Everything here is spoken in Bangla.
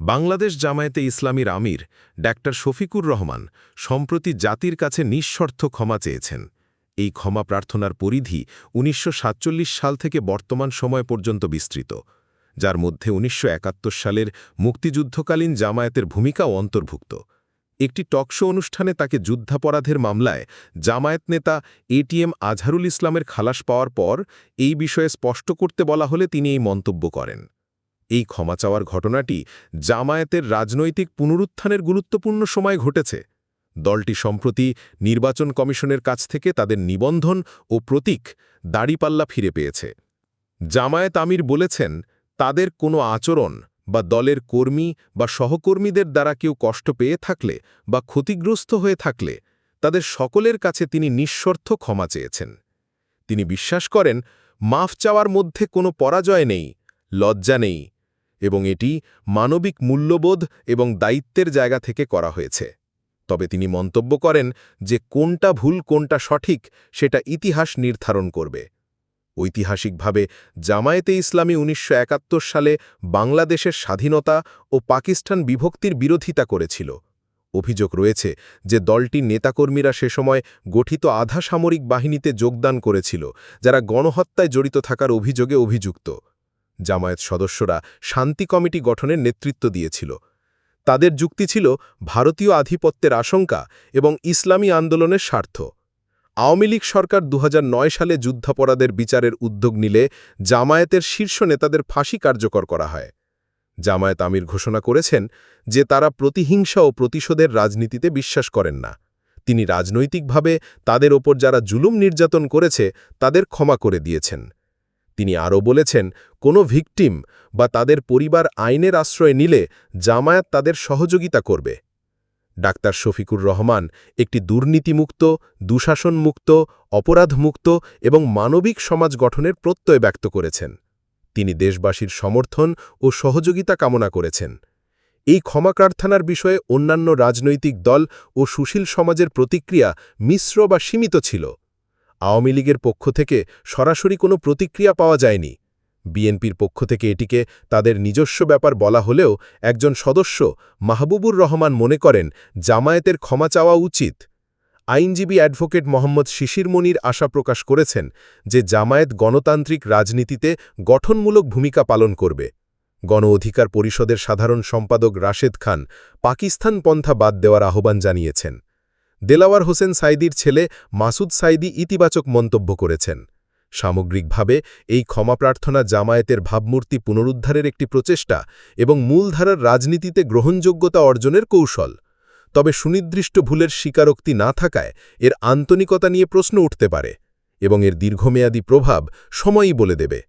বাংলাদেশ জামায়াতে ইসলামীর আমির ডাক্তার শফিকুর রহমান সম্প্রতি জাতির কাছে নিঃশর্ত ক্ষমা চেয়েছেন। এই ক্ষমা প্রার্থনার পরিধি উনিশশো সাতচল্লিশ সাল থেকে বর্তমান সময় পর্যন্ত বিস্তৃত, যার মধ্যে উনিশশো একাত্তর সালের মুক্তিযুদ্ধকালীন জামায়াতের ভূমিকাও অন্তর্ভুক্ত। একটি টকশো অনুষ্ঠানে তাকে যুদ্ধাপরাধের মামলায় জামায়াত নেতা এটিএম আজহারুল ইসলামের খালাস পাওয়ার পর এই বিষয়ে স্পষ্ট করতে বলা হলে তিনি এই মন্তব্য করেন। এই ক্ষমা চাওয়ার ঘটনাটি জামায়াতের রাজনৈতিক পুনরুত্থানের গুরুত্বপূর্ণ সময় ঘটেছে। দলটি সম্প্রতি নির্বাচন কমিশনের কাছ থেকে তাদের নিবন্ধন ও প্রতীক দাড়িপাল্লা ফিরে পেয়েছে। জামায়াত আমির বলেছেন, তাদের কোনো আচরণ বা দলের কর্মী বা সহকর্মীদের দ্বারা কেউ কষ্ট পেয়ে থাকলে বা ক্ষতিগ্রস্ত হয়ে থাকলে তাদের সকলের কাছে তিনি নিঃস্বর্থ ক্ষমা চেয়েছেন। তিনি বিশ্বাস করেন, মাফ চাওয়ার মধ্যে কোনো পরাজয় নেই, লজ্জা নেই এবং এটি মানবিক মূল্যবোধ এবং দায়িত্বের জায়গা থেকে করা হয়েছে। তবে তিনি মন্তব্য করেন যে কোনটা ভুল, কোনটা সঠিক, সেটা ইতিহাস নির্ধারণ করবে। ঐতিহাসিকভাবে জামায়েতে ইসলামী উনিশশো একাত্তর সালে বাংলাদেশের স্বাধীনতা ও পাকিস্তান বিভক্তির বিরোধিতা করেছিল। অভিযোগ রয়েছে যে দলটির নেতাকর্মীরা সে সময় গঠিত আধা সামরিক বাহিনীতে যোগদান করেছিল, যারা গণহত্যায় জড়িত থাকার অভিযোগে অভিযুক্ত। জামায়াত সদস্যরা শান্তি কমিটি গঠনের নেতৃত্ব দিয়েছিল। তাদের যুক্তি ছিল ভারতীয় আধিপত্যের আশঙ্কা এবং ইসলামী আন্দোলনের স্বার্থ। আওয়ামী লীগ সরকার দু হাজার নয় সালে যুদ্ধাপরাধের বিচারের উদ্যোগ নিলে জামায়াতের শীর্ষ নেতাদের ফাঁসি কার্যকর করা হয়। জামায়াত আমির ঘোষণা করেছেন যে তারা প্রতিহিংসা ও প্রতিশোধের রাজনীতিতে বিশ্বাস করেন না। তিনি রাজনৈতিকভাবে তাদের ওপর যারা জুলুম নির্যাতন করেছে তাদের ক্ষমা করে দিয়েছেন। তিনি আরও বলেছেন, কোনো ভিকটিম বা তাদের পরিবার আইনের আশ্রয় নিলে জামায়াত তাদের সহযোগিতা করবে। ডাক্তার শফিকুর রহমান, একটি দুর্নীতিমুক্ত, দুঃশাসনমুক্ত, অপরাধমুক্ত এবং মানবিক সমাজ গঠনের প্রত্যয় ব্যক্ত করেছেন। তিনি দেশবাসীর সমর্থন ও সহযোগিতা কামনা করেছেন। এই ক্ষমা প্রার্থনার বিষয়ে অন্যান্য রাজনৈতিক দল ও সুশীল সমাজের প্রতিক্রিয়া মিশ্র বা সীমিত ছিল। আওয়ামী লীগের পক্ষ থেকে সরাসরি কোনো প্রতিক্রিয়া পাওয়া যায়নি। বিএনপির পক্ষ থেকে এটিকে তাদের নিজস্ব ব্যাপার বলা হলেও একজন সদস্য মাহবুবুর রহমান মনে করেন, জামায়াতের ক্ষমা চাওয়া উচিত। আইনজীবী অ্যাডভোকেট মোহাম্মদ শিশির মনির আশা প্রকাশ করেছেন যে জামায়াত গণতান্ত্রিক রাজনীতিতে গঠনমূলক ভূমিকা পালন করবে। গণ অধিকার পরিষদের সাধারণ সম্পাদক রাশেদ খান পাকিস্তান পন্থা বাদ দেওয়ার আহ্বান জানিয়েছেন। দেলাওয়ার হোসেন সাইদির ছেলে মাসুদ সাইদি ইতিবাচক মন্তব্য করেছেন। সামগ্রিকভাবে, এই ক্ষমা প্রার্থনা জামায়াতের ভাবমূর্তি পুনরুদ্ধারের একটি প্রচেষ্টা এবং মূলধারার রাজনীতিতে গ্রহণযোগ্যতা অর্জনের কৌশল। তবে সুনির্দিষ্ট ভুলের স্বীকারোক্তি না থাকায় এর আন্তনিকতা নিয়ে প্রশ্ন উঠতে পারে এবং এর দীর্ঘমেয়াদী প্রভাব সময়ই বলে দেবে।